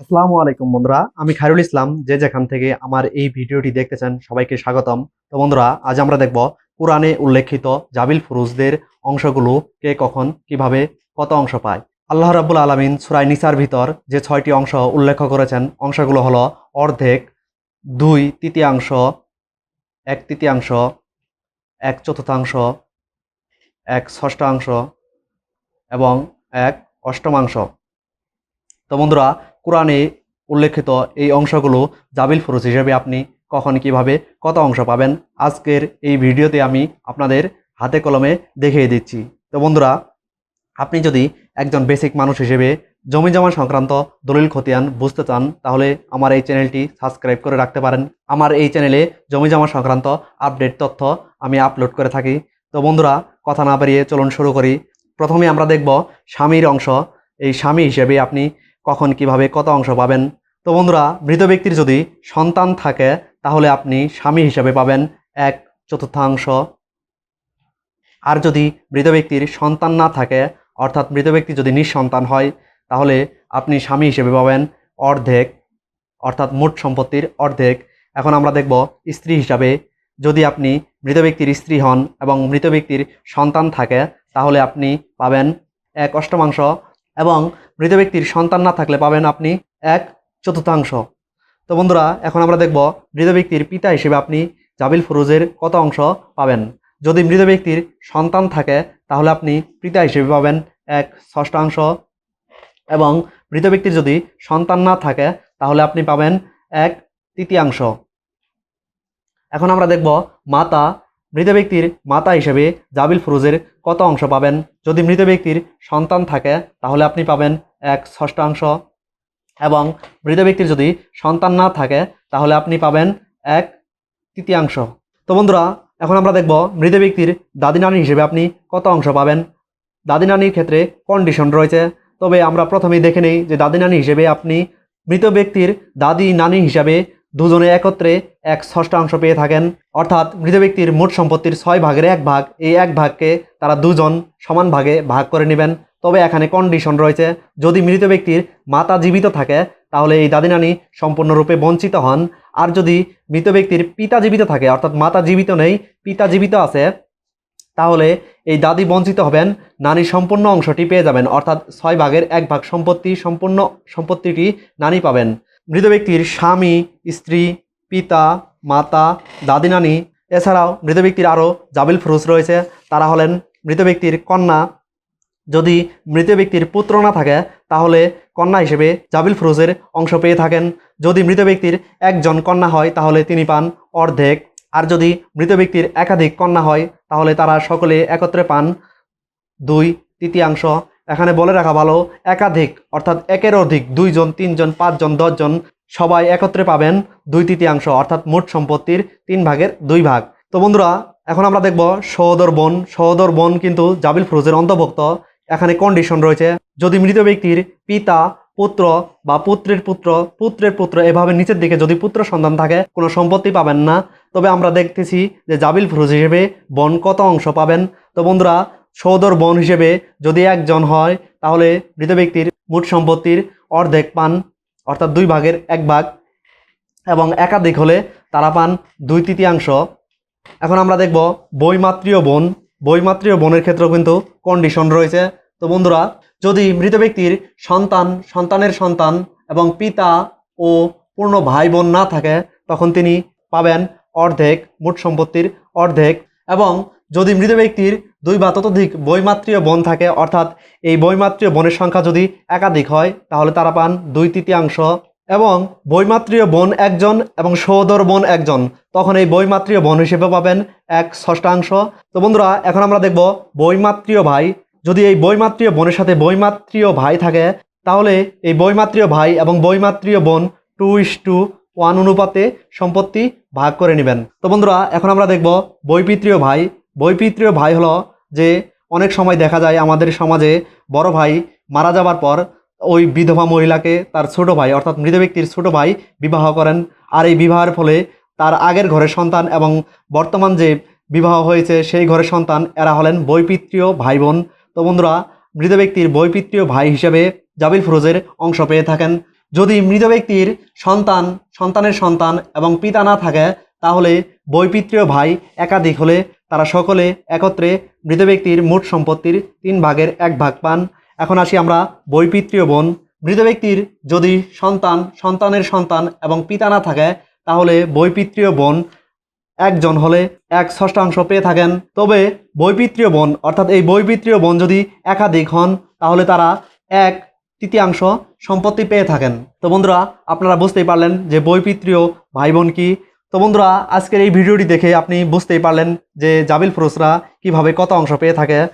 আসসালামু আলাইকুম বন্ধুরা, আমি খায়রুল ইসলাম। যে যেখান থেকে আমার এই ভিডিওটি দেখতেছেন সবাইকে স্বাগতম। তো বন্ধুরা, আজ আমরা দেখব কোরআনে উল্লেখিত জাবিল ফুরুজদের অংশগুলো কে কখন, কীভাবে, কত অংশ পায়। আল্লাহ রাব্বুল আলমিন সুরাই নিসার ভিতর যে ছয়টি অংশ উল্লেখ করেছেন, অংশগুলো হলো অর্ধেক, দুই তৃতীয়াংশ, এক তৃতীয়াংশ, এক চতুর্থাংশ, এক ষষ্ঠাংশ এবং এক অষ্টমাংশ। তো বন্ধুরা কোরআনে উল্লেখিত এই অংশগুলো জাবিল ফুরুজ হিসেবে আপনি কখন কীভাবে কত অংশ পাবেন, আজকের এই ভিডিওতে আমি আপনাদের হাতে কলমে দেখিয়ে দিচ্ছি। তো বন্ধুরা, আপনি যদি একজন বেসিক মানুষ হিসেবে জমি জমা সংক্রান্ত দলিল খতিয়ান বুঝতে চান, তাহলে আমার এই চ্যানেলটি সাবস্ক্রাইব করে রাখতে পারেন। আমার এই চ্যানেলে জমি জমা সংক্রান্ত আপডেট তথ্য আমি আপলোড করে থাকি। তো বন্ধুরা, কথা না বাড়িয়ে চলুন শুরু করি। প্রথমে আমরা দেখব স্বামীর অংশ। এই স্বামী হিসেবে আপনি কখন কীভাবে কত অংশ পাবেন? তো বন্ধুরা মৃত ব্যক্তির যদি সন্তান থাকে, তাহলে আপনি স্বামী হিসেবে পাবেন এক চতুর্থাংশ। আর যদি মৃত ব্যক্তির সন্তান না থাকে, অর্থাৎ মৃত ব্যক্তি যদি নিঃসন্তান হয়, তাহলে আপনি স্বামী হিসেবে পাবেন অর্ধেক, অর্থাৎ মোট সম্পত্তির অর্ধেক। এখন আমরা দেখব স্ত্রী হিসাবে, যদি আপনি মৃত ব্যক্তির স্ত্রী হন এবং মৃত ব্যক্তির সন্তান থাকে, তাহলে আপনি পাবেন এক অষ্টমাংশ এবং মৃত ব্যক্তির সন্তান না থাকলে পাবেন আপনি এক চতুর্থাংশ। তো বন্ধুরা, এখন আমরা দেখব মৃত ব্যক্তির পিতা হিসেবে আপনি জাবিল ফুরুজের কত অংশ পাবেন। যদি মৃত ব্যক্তির সন্তান থাকে, তাহলে আপনি পিতা হিসেবে পাবেন এক ষষ্ঠাংশ এবং মৃত ব্যক্তির যদি সন্তান না থাকে, তাহলে আপনি পাবেন এক তৃতীয়াংশ। এখন আমরা দেখব মাতা মৃত ব্যক্তির মাতা হিসেবে জাবিল ফুরুজের কত অংশ পাবেন? যদি মৃত ব্যক্তির সন্তান থাকে, তাহলে আপনি পাবেন এক ষষ্ঠাংশ এবং মৃত ব্যক্তির যদি সন্তান না থাকে, তাহলে আপনি পাবেন এক তৃতীয়াংশ। তো বন্ধুরা, এখন আমরা দেখব মৃত ব্যক্তির দাদি নানি হিসেবে আপনি কত অংশ পাবেন? দাদি নানির ক্ষেত্রে কন্ডিশন রয়েছে। তবে আমরা প্রথমেই দেখে নিই যে দাদি নানি হিসেবে আপনি মৃত ব্যক্তির দাদি নানি হিসাবে দুজনে একত্রে এক ষষ্ঠাংশ পেয়ে থাকেন। অর্থাৎ মৃত ব্যক্তির মোট সম্পত্তির ছয় ভাগের এক ভাগ, এই এক ভাগকে তারা দুজন সমান ভাগে ভাগ করে নেবেন। তবে এখানে কন্ডিশন রয়েছে, যদি মৃত ব্যক্তির মাতা জীবিত থাকে, তাহলে এই দাদি নানি সম্পূর্ণরূপে বঞ্চিত হন। আর যদি মৃত ব্যক্তির পিতা জীবিত থাকে, অর্থাৎ মাতা জীবিত নেই, পিতা জীবিত আছে, তাহলে এই দাদি বঞ্চিত হবেন, নানি সম্পূর্ণ অংশটি পেয়ে যাবেন। অর্থাৎ ছয় ভাগের এক ভাগ সম্পত্তি, সম্পূর্ণ সম্পত্তিটি নানি পাবেন। মৃত ব্যক্তির স্বামী, স্ত্রী, পিতা, মাতা, দাদি, নানি, এছাড়াও মৃত ব্যক্তির আরও জাবিল ফুরুজ রয়েছে। তারা হলেন মৃত ব্যক্তির কন্যা। যদি মৃত ব্যক্তির পুত্র না থাকে, তাহলে কন্যা হিসেবে জাবিল ফুরুজের অংশ পেয়ে থাকেন। যদি মৃত ব্যক্তির একজন কন্যা হয়, তাহলে তিনি পান অর্ধেক। আর যদি মৃত ব্যক্তির একাধিক কন্যা হয়, তাহলে তারা সকলে একত্রে পান। দুই তৃতীয়াংশ এখানে বলে রাখা ভালো, একাধিক, অর্থাৎ একের অধিক দুইজন, তিনজন, পাঁচজন, দশজন, সবাই একত্রে পাবেন দুই তৃতীয়াংশ, অর্থাৎ মোট সম্পত্তির তিন ভাগের দুই ভাগ। তো বন্ধুরা, এখন আমরা দেখব সহোদর বোন। সহোদর বোন কিন্তু জাবিল ফ্রোজের অন্তর্ভুক্ত। এখানে কন্ডিশন রয়েছে, যদি মৃত ব্যক্তির পিতা, পুত্র বা পুত্রের পুত্র পুত্রের পুত্র এভাবে নিচের দিকে যদি পুত্র সন্তান থাকে, কোনো সম্পত্তি পাবেন না। তবে আমরা দেখতেছি যে জাবিল ফ্রুজ হিসেবে বোন কত অংশ পাবেন? তো বন্ধুরা সৌদর বোন হিসেবে যদি একজন হয়, তাহলে মৃত ব্যক্তির মোট সম্পত্তির অর্ধেক পান, অর্থাৎ দুই ভাগের এক ভাগ, এবং একাধিক হলে তারা পান দুই তৃতীয়াংশ। এখন আমরা দেখব বইমাত্রীয় বোন। বইমাত্রীয় বোনের ক্ষেত্রেও কিন্তু কন্ডিশন রয়েছে। তো বন্ধুরা, যদি মৃত ব্যক্তির সন্তান, সন্তানের সন্তান এবং পিতা ও পূর্ণ ভাই বোন না থাকে, তখন তিনি পাবেন অর্ধেক, মোট সম্পত্তির অর্ধেক, এবং যদি মৃত ব্যক্তির দুই বা ততোধিক বৈমাত্রীয় বোন থাকে, অর্থাৎ এই বৈমাত্রীয় বোনের সংখ্যা যদি একাধিক হয়, তাহলে তারা পান দুই তৃতীয়াংশ। এবং বৈমাত্রীয় বোন একজন এবং সহোদর বোন একজন, তখন এই বৈমাত্রীয় বোন হিসেবে পাবেন এক ষষ্ঠাংশ তো বন্ধুরা, এখন আমরা দেখব বৈমাত্রীয় ভাই। যদি এই বৈমাত্রীয় বোনের সাথে বৈমাত্রীয় ভাই থাকে, তাহলে এই বৈমাত্রীয় ভাই এবং বৈমাত্রীয় বোন টু ইস টু ওয়ান অনুপাতে সম্পত্তি ভাগ করে নেবেন। তো বন্ধুরা, এখন আমরা দেখব বৈপিত্রীয় ভাই বৈপিত্রীয় ভাই হলো যে অনেক সময় দেখা যায় আমাদের সমাজে বড় ভাই মারা যাবার পর ওই বিধবা মহিলাকে তার ছোট ভাই, অর্থাৎ মৃত ব্যক্তির ছোট ভাই বিবাহ করেন। আর এই বিবাহের ফলে তার আগের ঘরের সন্তান এবং বর্তমান যে বিবাহ হয়েছে সেই ঘরের সন্তান, এরা হলেন বৈপিত্রীয় ভাই বোন তো বন্ধুরা, মৃত ব্যক্তির বৈপিত্রীয় ভাই হিসেবে জাবিল ফিরোজের অংশ পেয়ে থাকেন। যদি মৃত ব্যক্তির সন্তান, সন্তানের সন্তান এবং পিতা না থাকে, তাহলে বৈপিত্রীয় ভাই একাধিক হলে তারা সকলে একত্রে মৃত ব্যক্তির মোট সম্পত্তির তিন ভাগের এক ভাগ পান। এখন আসি আমরা বৈপিত্রীয় বোন। মৃত ব্যক্তির যদি সন্তান সন্তানের সন্তান এবং পিতা না থাকে, তাহলে বৈপিত্রীয় বোন একজন হলে এক ষষ্ঠাংশ পেয়ে থাকেন। তবে বৈপিত্রীয় বোন, অর্থাৎ এই বৈপিত্রীয় বোন যদি একাধিক হন, তাহলে তারা এক তৃতীয়াংশ সম্পত্তি পেয়ে থাকেন। তো বন্ধুরা, আপনারা বুঝতেই পারলেন যে বৈপিত্রীয় ভাই বোন কি। তো বন্ধুরা, আজকের এই ভিডিওটি দেখে আপনি বুঝতেই পারলেন যে জাবিল ফরোসরা কীভাবে কত অংশ পেয়ে থাকে।